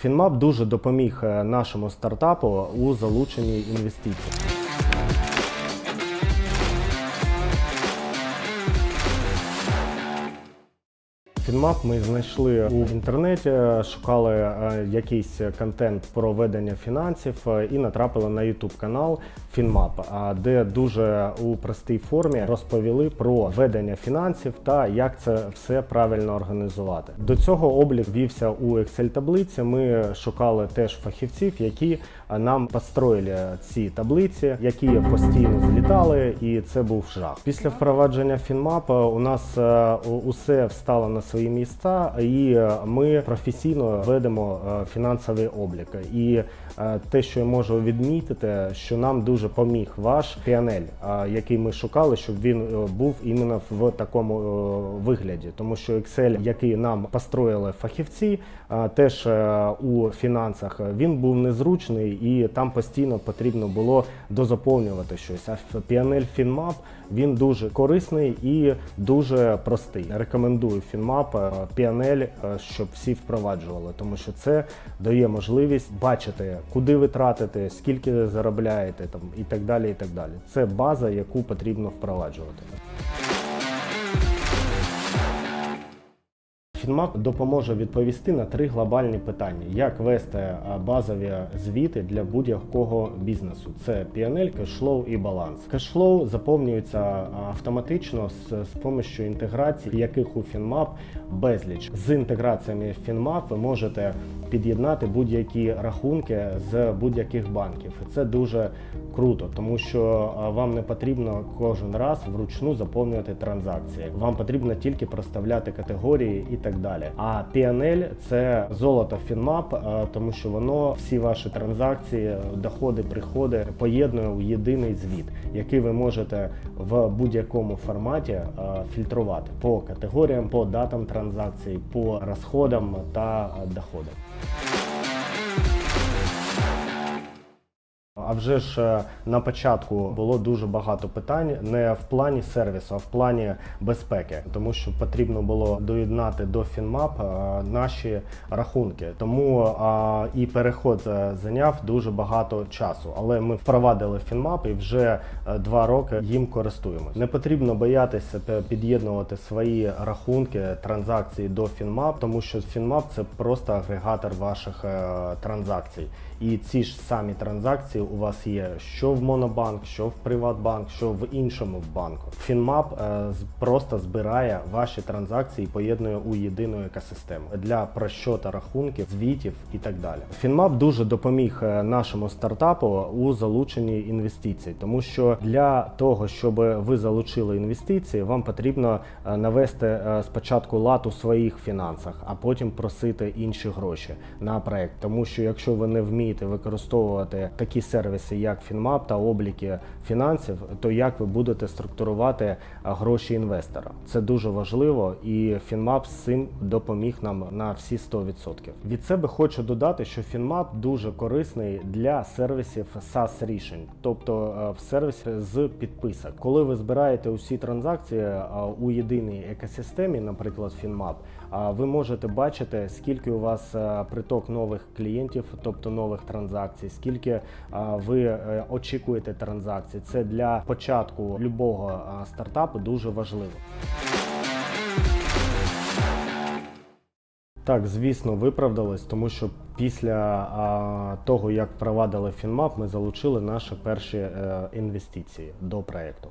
Фінмап дуже допоміг е, нашому стартапу у залученні інвестицій. Фінмап ми знайшли у інтернеті, шукали е, якийсь контент про ведення фінансів е, і натрапили на YouTube канал Фінмап, де дуже у простій формі розповіли про ведення фінансів та як це все правильно організувати. До цього облік вівся у Excel таблиці. Ми шукали теж фахівців, які е, нам построїли ці таблиці, які постійно злітали, і це був жах. Після впровадження Фінмапа у нас е, усе встало на свої місця, і е, ми професійно ведемо е, фінансовий облік. І е, те, що я можу відмітити, що нам дуже поміг ваш е, який ми шукали, щоб він був іменно в такому вигляді, тому що Excel, який нам построїли фахівці, теж у фінансах він був незручний і там постійно потрібно було дозаповнювати щось. А PNL FinMap він дуже корисний і дуже простий. Рекомендую FinMap, е, PNL, е, щоб всі впроваджували, тому що це дає можливість бачити, куди ви тратите, скільки заробляєте там і так далі. І так далі. Це база, яку потрібно впроваджувати. Фінмап допоможе відповісти на три глобальні питання: як вести базові звіти для будь-якого бізнесу. Це P&L, кешфлоу і баланс. Кешфлоу заповнюється автоматично з, з помощью інтеграцій, яких у Фінмап безліч. З інтеграціями Фінмап ви можете під'єднати будь-які рахунки з будь-яких банків. Це дуже круто, тому що вам не потрібно кожен раз вручну заповнювати транзакції. Вам потрібно тільки проставляти категорії і так далі. А PNL – це золото Фінмап, тому що воно всі ваші транзакції, доходи, приходи поєднує у єдиний звіт, який ви можете в будь-якому форматі фільтрувати по категоріям, по датам транзакцій, по розходам та доходам. А вже ж е, на початку було дуже багато питань не в плані сервісу, а в плані безпеки, тому що потрібно було доєднати до Фінмап е, наші рахунки. Тому е, і переход е, зайняв дуже багато часу. Але ми впровадили Фінмап і вже два роки їм користуємось. Не потрібно боятися під'єднувати свої рахунки транзакції до Фінмап, тому що Фінмап це просто агрегатор ваших транзакцій. І ці ж самі транзакції у вас є що в Монобанк, що в Приватбанк, що в іншому банку. Фінмап е, просто збирає ваші транзакції і поєднує у єдину екосистему для прощота рахунків, звітів і так далі. Фінмап дуже допоміг е, нашому стартапу у залученні інвестицій, тому що для того, щоб ви залучили інвестиції, вам потрібно е, навести спочатку лад у своїх фінансах, а потім просити інші гроші на проект. Тому що якщо ви не вмієте використовувати такі сервіси, як Фінмап та обліки фінансів, то як ви будете структурувати е, гроші інвестора? Це дуже важливо, і Фінмап з цим допоміг нам на всі 100%. Від себе хочу додати, що Фінмап дуже корисний для сервісів SaaS рішень, тобто е, в сервісі з підписок. Коли ви збираєте усі транзакції е, у єдиній екосистемі, наприклад, Фінмап, ви можете бачити, скільки у вас приток нових клієнтів, тобто нових транзакцій, скільки ви е, очікуєте транзакції. Це для початку любого стартапу дуже важливо. Так, звісно, виправдалось, тому що після а, того, як впровадили Фінмап, ми залучили наші перші е, інвестиції до проекту.